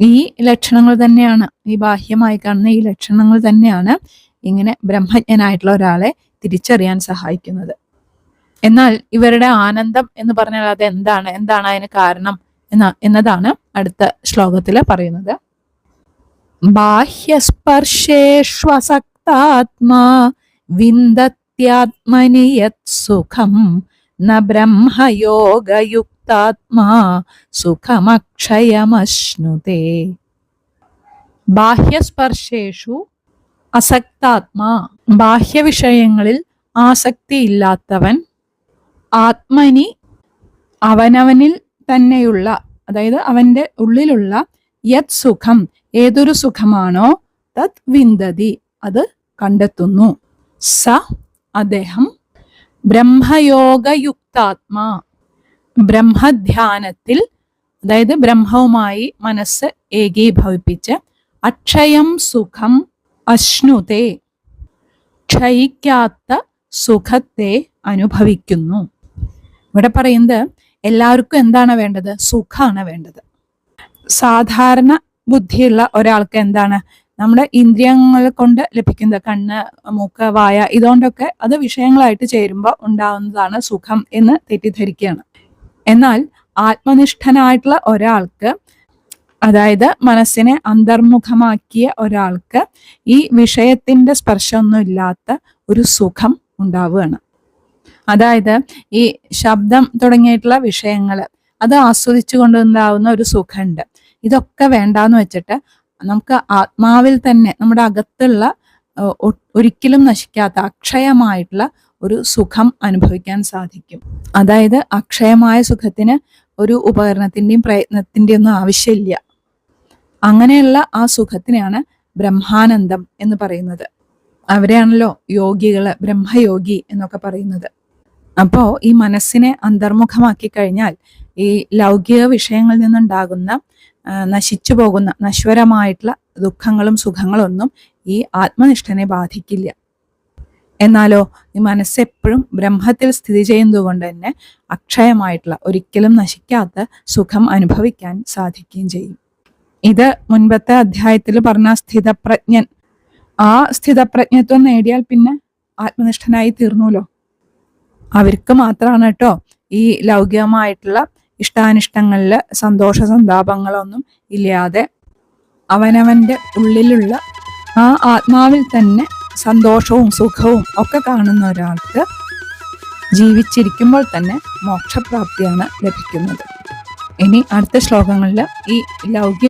ഈ ലക്ഷണങ്ങൾ തന്നെയാണ്. ഈ ബാഹ്യമായി കാണുന്ന ഈ ലക്ഷണങ്ങൾ തന്നെയാണ് ഇങ്ങനെ ബ്രഹ്മജ്ഞനായിട്ടുള്ള ഒരാളെ തിരിച്ചറിയാൻ സഹായിക്കുന്നത്. എന്നാൽ ഇവരുടെ ആനന്ദം എന്ന് പറഞ്ഞാൽ അത് എന്താണ് എന്താണ് അതിന് കാരണം എന്ന എന്നതാണ് അടുത്ത ശ്ലോകത്തിൽ പറയുന്നത്. ബാഹ്യസ്പർശേഷ്വസക്താത്മാ വിന്ദത്യാത്മനി യത് സുഖം ന ബ്രഹ്മയോഗയുക്താത്മാ സുഖമക്ഷയമശ്നുതേ. ബാഹ്യസ്പർശേഷു അസക്താത്മാ. ബാഹ്യവിഷയങ്ങളിൽ ആസക്തിയില്ലാത്തവൻ ആത്മനി അവനവനിൽ തന്നെയുള്ള അതായത് അവന്റെ ഉള്ളിലുള്ള യത് സുഖം ഏതൊരു സുഖമാണോ തത് വിന്ദതി അത് കണ്ടെത്തുന്നു. സ അദ്ദേഹം ബ്രഹ്മയോഗയുക്താത്മാ. ബ്രഹ്മധ്യാനത്തിൽ അതായത് ബ്രഹ്മവുമായി മനസ്സ് ഏകീഭവിപ്പിച്ച് അക്ഷയം സുഖം അശ്നുതേ ക്ഷയിക്കാത്ത സുഖത്തെ അനുഭവിക്കുന്നു. ഇവിടെ പറയുന്നത് എല്ലാവർക്കും എന്താണ് വേണ്ടത്? സുഖമാണ് വേണ്ടത്. സാധാരണ ബുദ്ധിയുള്ള ഒരാൾക്ക് എന്താണ്? നമ്മുടെ ഇന്ദ്രിയങ്ങൾ കൊണ്ട് ലഭിക്കുന്ന കണ്ണ് മൂക്ക് വായ ഇതുകൊണ്ടൊക്കെ അത് വിഷയങ്ങളായിട്ട് ചേരുമ്പോൾ ഉണ്ടാവുന്നതാണ് സുഖം എന്ന് തെറ്റിദ്ധരിക്കുകയാണ്. എന്നാൽ ആത്മനിഷ്ഠനായിട്ടുള്ള ഒരാൾക്ക് അതായത് മനസ്സിനെ അന്തർമുഖമാക്കിയ ഒരാൾക്ക് ഈ വിഷയത്തിന്റെ സ്പർശമൊന്നും ഇല്ലാത്ത ഒരു സുഖം ഉണ്ടാവുകയാണ്. അതായത് ഈ ശബ്ദം തുടങ്ങിയിട്ടുള്ള വിഷയങ്ങൾ അത് ആസ്വദിച്ചു കൊണ്ടുണ്ടാവുന്ന ഒരു സുഖമുണ്ട്. ഇതൊക്കെ വേണ്ടാന്ന് വെച്ചിട്ട് നമുക്ക് ആത്മാവിൽ തന്നെ നമ്മുടെ അകത്തുള്ള ഒരിക്കലും നശിക്കാത്ത അക്ഷയമായിട്ടുള്ള ഒരു സുഖം അനുഭവിക്കാൻ സാധിക്കും. അതായത് അക്ഷയമായ സുഖത്തിന് ഒരു ഉപകരണത്തിന്റെയും പ്രയത്നത്തിന്റെയും ഒന്നും ആവശ്യമില്ല. അങ്ങനെയുള്ള ആ സുഖത്തിനെയാണ് ബ്രഹ്മാനന്ദം എന്ന് പറയുന്നത്. അവരെയാണല്ലോ യോഗികൾ ബ്രഹ്മയോഗി എന്നൊക്കെ പറയുന്നത്. അപ്പോ ഈ മനസ്സിനെ അന്തർമുഖമാക്കി കഴിഞ്ഞാൽ ഈ ലൗകിക വിഷയങ്ങളിൽ നിന്നുണ്ടാകുന്ന നശിച്ചു പോകുന്ന നശ്വരമായിട്ടുള്ള ദുഃഖങ്ങളും സുഖങ്ങളൊന്നും ഈ ആത്മനിഷ്ഠനെ ബാധിക്കില്ല. എന്നാലോ ഈ മനസ്സെപ്പോഴും ബ്രഹ്മത്തിൽ സ്ഥിതി ചെയ്യുന്നതുകൊണ്ട് തന്നെ അക്ഷയമായിട്ടുള്ള ഒരിക്കലും നശിക്കാത്ത സുഖം അനുഭവിക്കാൻ സാധിക്കുകയും ചെയ്യും. ഇത് മുൻപത്തെ അധ്യായത്തിൽ പറഞ്ഞ സ്ഥിതപ്രജ്ഞൻ. ആ സ്ഥിതപ്രജ്ഞത്വം നേടിയാൽ പിന്നെ ആത്മനിഷ്ഠനായി തീർന്നുല്ലോ അവർക്ക് മാത്രമാണ് കേട്ടോ ഈ ലൗകികമായിട്ടുള്ള ഇഷ്ടാനിഷ്ടങ്ങളിൽ സന്തോഷ സന്താപങ്ങളൊന്നും ഇല്ലാതെ അവനവന്റെ ഉള്ളിലുള്ള ആ ആത്മാവിൽ തന്നെ സന്തോഷവും സുഖവും ഒക്കെ കാണുന്ന ഒരാൾക്ക് ജീവിച്ചിരിക്കുമ്പോൾ തന്നെ മോക്ഷപ്രാപ്തിയാണ് ലഭിക്കുന്നത്. ഇനി അടുത്ത ശ്ലോകങ്ങളിൽ ഈ ലൗകിക